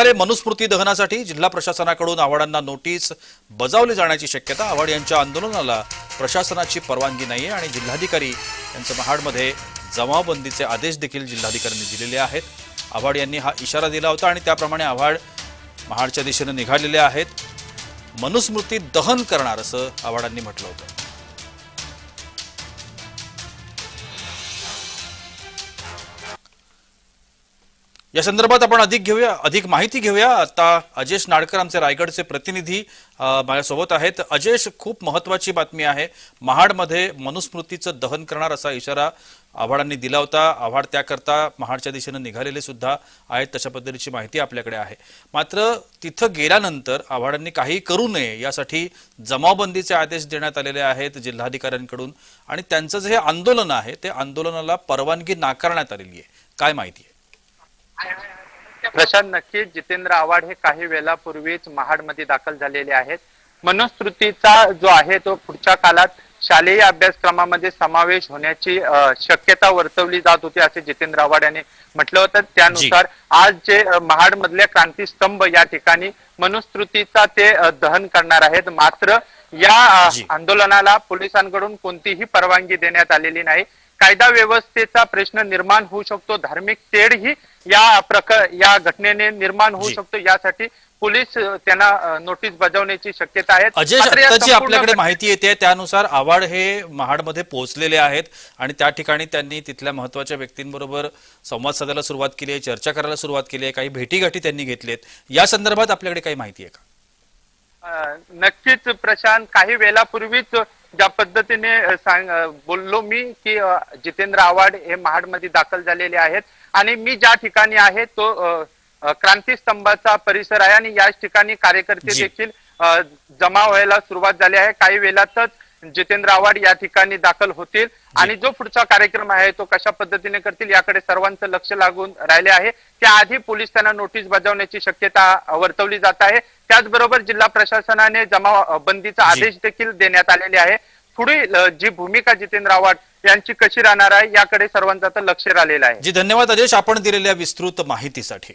अरे मनुस्मृती दहनासाठी जिल्हा प्रशासनाकडून आव्हाडांना नोटीस बजावली जाण्याची शक्यता आव्हाड यांच्या आंदोलनाला प्रशासनाची परवानगी नाही आहे आणि जिल्हाधिकारी यांचं महाडमध्ये जमावबंदीचे आदेश देखील जिल्हाधिकाऱ्यांनी दिलेले आहेत. आव्हाड यांनी हा इशारा दिला होता आणि त्याप्रमाणे आव्हाड महाडच्या दिशेने निघालेले आहेत. मनुस्मृती दहन करणार असं आव्हाडांनी म्हटलं होतं. या संदर्भात आपण अधिक घेऊया अधिक माहिती घेऊया. आता अजेश नाडकर आमचे रायगडचे प्रतिनिधी माझ्यासोबत आहेत. अजेश खूप महत्वाची बातमी आहे. महाडमध्ये मनुस्मृतीचं दहन करणार असा इशारा आव्हाडांनी दिला होता. आव्हाड त्याकरता महाडच्या दिशेने निघालेले सुद्धा आहेत तशा पद्धतीची माहिती आपल्याकडे आहे. मात्र तिथं गेल्यानंतर आव्हाडांनी काही करू नये यासाठी जमावबंदीचे आदेश देण्यात आलेले आहेत जिल्हाधिकाऱ्यांकडून. आणि त्यांचं जे हे आंदोलन आहे ते आंदोलनाला परवानगी नाकारण्यात आलेली आहे. काय माहिती आहे? प्रशांत नक्कीच. जितेंद्र आव्हाड हे काही वेळापूर्वीच महाडमध्ये दाखल झालेले आहेत. मनुस्मृतीचा जो आहे तो पुढच्या काळात शालेय अभ्यासक्रमामध्ये समावेश होण्याची शक्यता वर्तवली जात होती असे जितेंद्र आव्हाड यांनी म्हटलं होतं. त्यानुसार आज जे अ, महाडमधल्या क्रांतीस्तंभ या ठिकाणी मनुस्मृतीचा ते दहन करणार आहेत. मात्र या. आंदोलनाला पोलिसांकडून कोणतीही परवानगी देण्यात आलेली नाही. कायदा व्यवस्थेचा प्रश्न निर्माण होऊ शकतो. धार्मिक तेढही या प्रक या घटनेने निर्माण होऊ. शकतो. यासाठी पोलीस त्यांना नोटीस बजावण्याची शक्यता आहे. अजय आपल्याकडे माहिती येते. त्यानुसार आव्हाड हे महाडमध्ये पोहोचलेले आहेत आणि त्या ठिकाणी त्यांनी तिथल्या महत्त्वाच्या व्यक्तींबरोबर संवाद साधायला सुरुवात केली आहे चर्चा करायला सुरुवात केली आहे काही भेटीगाठी त्यांनी घेतलेत या संदर्भात आपल्याकडे काही माहिती आहे का? नक्कीच प्रशांत काही वेळापूर्वीच ज्या पद्धतीने सांग बोललो मी की जितेंद्र आव्हाड हे महाडमध्ये दाखल झालेले आहेत. आणि मी ज्या ठिकाणी आहे तो अ, क्रांतीस्तंभाचा परिसर आहे. आणि याच ठिकाणी कार्यकर्ते. देखील जमा व्हायला सुरुवात झाली आहे. काही वेळातच जितेंद्र आव्हाड या ठिकाणी दाखल होतील आणि जो पुढचा कार्यक्रम आहे तो कशा पद्धतीने करतील याकडे सर्वांचं लक्ष लागून राहिले आहे. त्याआधी पोलीस त्यांना नोटीस बजावण्याची शक्यता वर्तवली जात आहे. त्याचबरोबर जिल्हा प्रशासनाने जमाव बंदीचा जी. आदेश देखील देण्यात आलेले आहे. पुढील जी भूमिका जितेंद्र आव्हाड यांची कशी राहणार आहे याकडे सर्वांचं आता लक्ष राहिलेलं आहे. जी धन्यवाद अजेश आपण दिलेल्या विस्तृत माहितीसाठी.